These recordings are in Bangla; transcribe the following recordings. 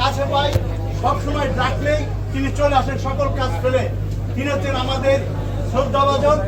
কাছে পাই। সবসময় ডাকলেই তিনি চলে আসেন সকল কাজ ফেলে। তিনি হচ্ছেন আমাদের শ্রদ্ধাভাজন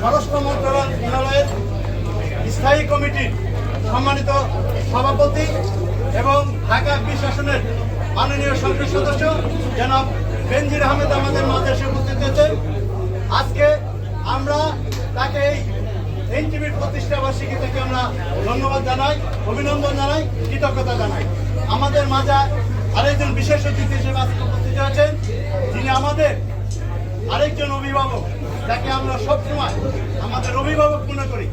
স্বরাষ্ট্র মন্ত্রণালয়ের স্থায়ী কমিটির সম্মানিত সভাপতি এবং ঢাকা বিশ আসনের মাননীয় সংসদ সদস্য জনাব বেনজির আহমেদ আমাদের মাঝে এসে উপস্থিত হয়েছেন। আজকে আমরা তাকে এই এনটিভির প্রতিষ্ঠা বার্ষিকী থেকে আমরা ধন্যবাদ জানাই, অভিনন্দন জানাই, কৃতজ্ঞতা জানাই। আমাদের মাঝে আরেকজন বিশেষ অতিথি হিসেবে আজকে উপস্থিত হয়েছেন। যিনি আমাদের আরেকজন অভিভাবক, যাকে আমরা সবসময় আমাদের অভিভাবক মনে করি।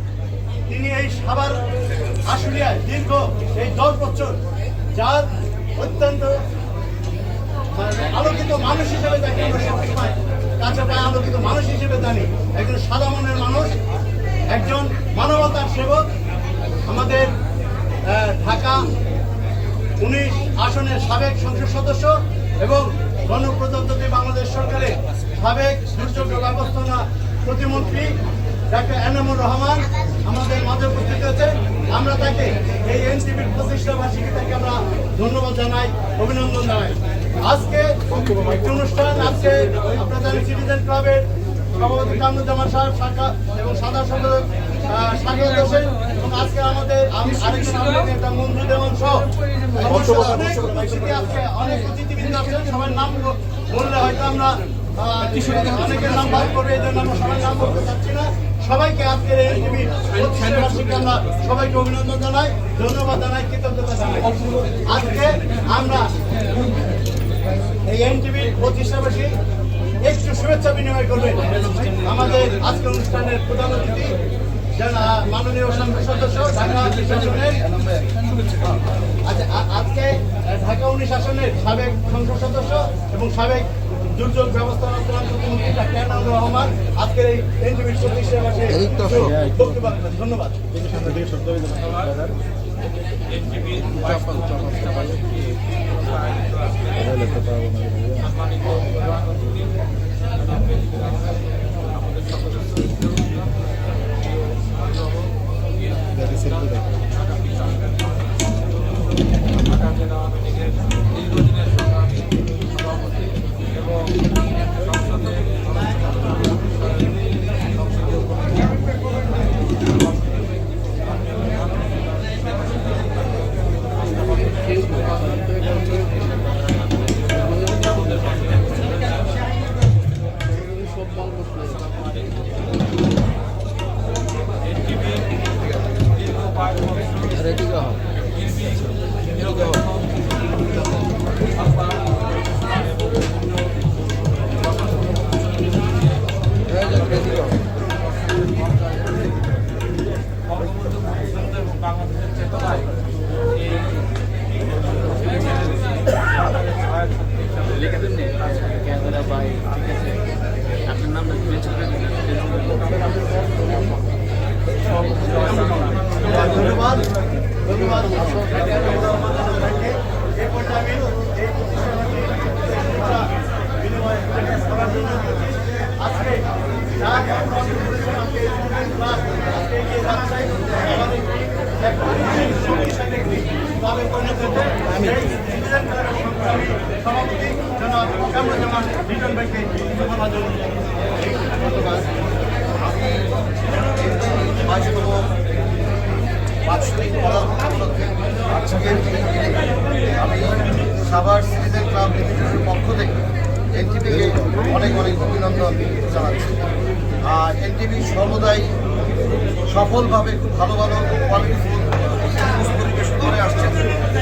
তিনি এই সাবার আশুলিয়ায় দীর্ঘ এই দশ বছর যার অত্যন্ত আলোকিত মানুষ হিসেবে যাকে আমরা সবসময় কাছে পায় আলোকিত মানুষ হিসেবে জানি। একজন সাদা মনের মানুষ, একজন মানবতার সেবক। আমাদের ঢাকা আসনের সাবেক সংসদ সদস্য এবং গণপ্রজাতন্ত্রী বাংলাদেশ সরকারের সাবেক দুর্যোগ ব্যবস্থাপনা প্রতিমন্ত্রী ডাক্তার এনামুর রহমান আমাদের মাঝে উপস্থিত হয়েছে। আমরা তাকে এই এনটিভির প্রতিষ্ঠা বার্ষিকী থেকে আমরা ধন্যবাদ জানাই, অভিনন্দন জানাই। আজকে একটি অনুষ্ঠান, আজকে জানেন সিটিজেন ক্লাবের সভাপতি কামরুজ্জামান সাহেব, শাখা এবং সাধারণ সম্পাদক আজকে আমাদের আমি- নেতা মঞ্জু দেওয়ান সহ অনেক অতিথিবৃন্দ সবার নাম বললে হয়তো আমরা অনেকের নাম বাদ করবে এই জন্য আমরা সবার নাম বলতে চাচ্ছি না সবাইকে আজকের এই আমরা সবাইকে অভিনন্দন জানাই ধন্যবাদ জানাই কৃতজ্ঞতা জানাই আজকে আমরা এই এনটিভির প্রতিষ্ঠাবাসী একটু শুভেচ্ছা বিনিময় করবেন। আমাদের আজকের অনুষ্ঠানের প্রধান অতিথি মাননীয় সংসদ সদস্য ঢাকা শাসনের আচ্ছা আজকে ঢাকা উনিশ আসনের সাবেক সংসদ সদস্য এবং সাবেক দুর্যোগ ব্যবস্থাপনা প্রতিমন্ত্রী ডাক্তার রহমান আজকের এই এনটিভির প্রতিষ্ঠাবাসী বক্তব্য রাখবেন। ধন্যবাদ বাংলাদেশের এনটিভি সর্বদাই সফলভাবে খুব ভালো ভালো কোয়ালিটিফুল নিউজ পরিবেশন করে আসছেন।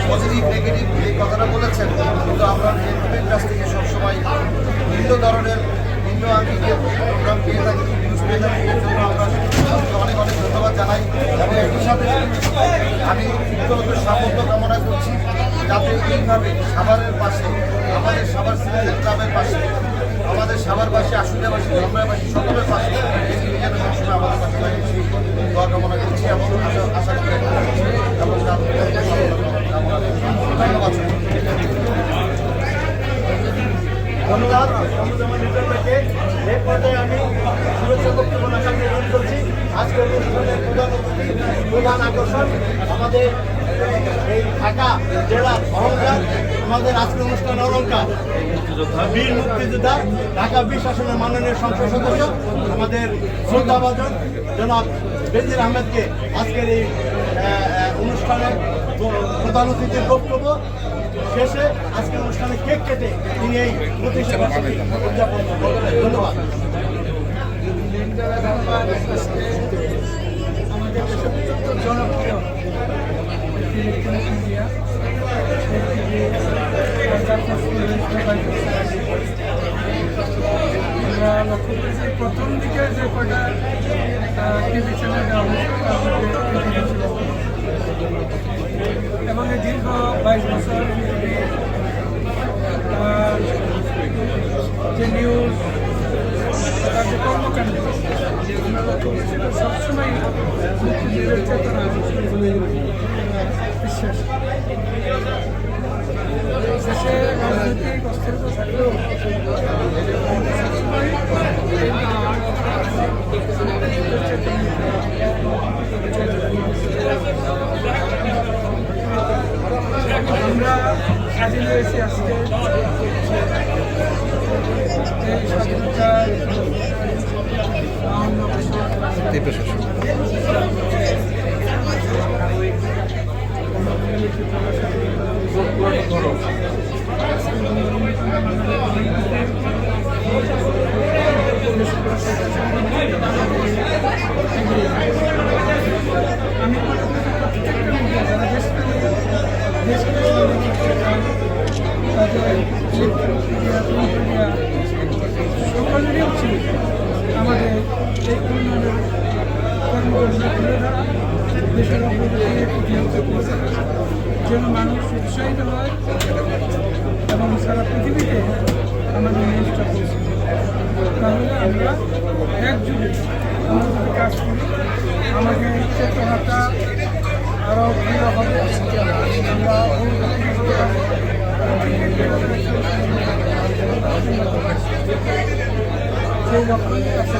পজিটিভ নেগেটিভ এই কথাটা বলেছেন। কিন্তু আমরা এনটিভির কাছ থেকে সবসময় ভিন্ন ধরনের, ভিন্ন আঙ্গিকের প্রোগ্রাম পেয়ে থাকি নিউজ পেয়ে থাকি, এর জন্য আমরা অনেক অনেক ধন্যবাদ জানাই। এবং একই সাথে আমি ব্যক্তিগত সাফল্য কামনা করছি যাতে এইভাবে সাভারের পাশে, আমাদের সাভার সিটিজেন ক্লাবের পাশে, আমাদের সাভার পাশে আশুলিয়াবাসী ধর্মবাসী সকলের পাশে যেন সবসময় আমাদের পাশে লাগে সেই দোয়া কামনা করছি আশা আশা আমি শুভেচ্ছা বক্তব্য রাখার করছি। আজকের প্রধান আকর্ষণ আমাদের এই ঢাকা জেলার অহংকার, আমাদের আজকের অনুষ্ঠানে অলঙ্কার বীর মুক্তিযোদ্ধা, ঢাকা বিশ আসনের মাননীয় সংসদ সদস্য, আমাদের শ্রদ্ধাভাজন জনাব বেজির আহমেদকে আজকের এই অনুষ্ঠানে প্রধান অতিথির বক্তব্য শেষে আজকের অনুষ্ঠানে কেক কেটে তিনি এই প্রতিষ্ঠা উদযাপন ধন্যবাদ। জনপ্রিয় আমরা লক্ষ্য করেছি প্রথম দিকে যে কটা টিভি চ্যানেল দেওয়া হয়েছে। এবং দীর্ঘ বাইশ বছর যে নিউজ তার যে কর্মকাণ্ড আমরা লক্ষ্য করছি এটা সবসময় মুক্তিযুদ্ধের চেতনা বিশ্বাস শেষে রাজনৈতিক অস্থিরতা থাকলেও আমরা স্বাধীন হয়েছি আজকে এই স্বাধীনতার বাউন্ন বছর সারা পৃথিবীতে আমাদের নিউজটা পৌঁছে তাহলে আমরা একযুগে আমরা যদি কাজ করি, আমাদের চেতনাটা আরও দৃঢ় হবে। আমরা সেই এই আশা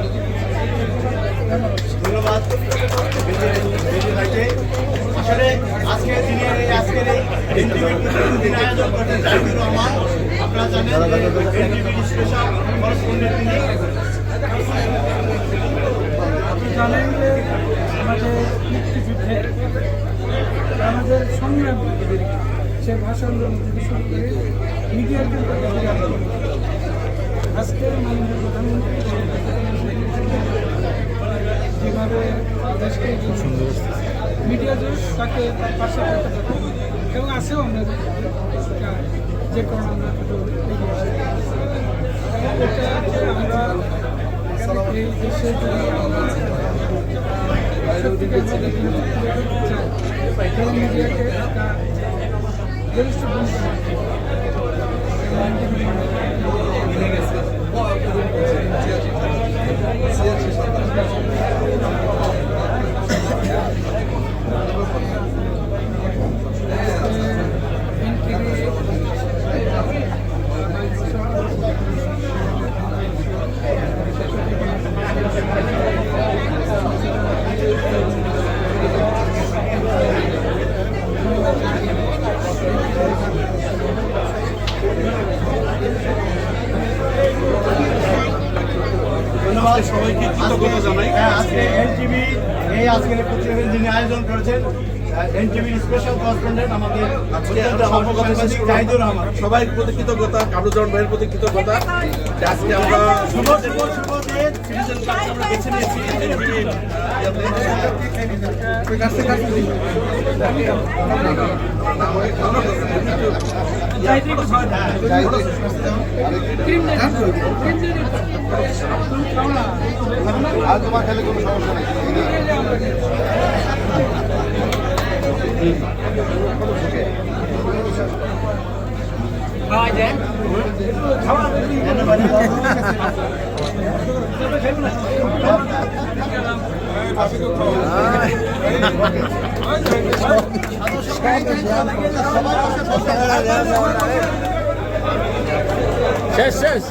আজকের এই দিন আয়োজন আপনারা আপনি জানেন যে আমাদের মুক্তিযুদ্ধে আমাদের সংগ্রাম সে ভাষা আন্দোলন থেকে শুরু করে মিডিয়ার। আজকের মাননীয় প্রধানমন্ত্রী যেভাবে দেশকে মিডিয়া জোর তাকে তার পাশে এবং আছেও আমাদের সেটা যে কারণে আমরা আমরা এই দেশে যদি আমরা বলিষ্ঠ ভূমিকা রাখতে হবে। এবং আমি মনে করি ধন্যবাদ সবাইকে কৃতজ্ঞতা জানাই হ্যাঁ আজকে এনটিভি এই আজকের প্রতিবেদন যিনি আয়োজন করেছেন এনটিভির স্পেশাল করেসপন্ডেন্ট আমাদের জাহিদুর রহমান। সবাই প্রতি কৃতজ্ঞতা কামরুজ্জামান ভাইয়ের প্রতি কৃতজ্ঞতা আজকে আমরা সিটিজেন ক্লাবকে আমরা বেছে শেষ শেষ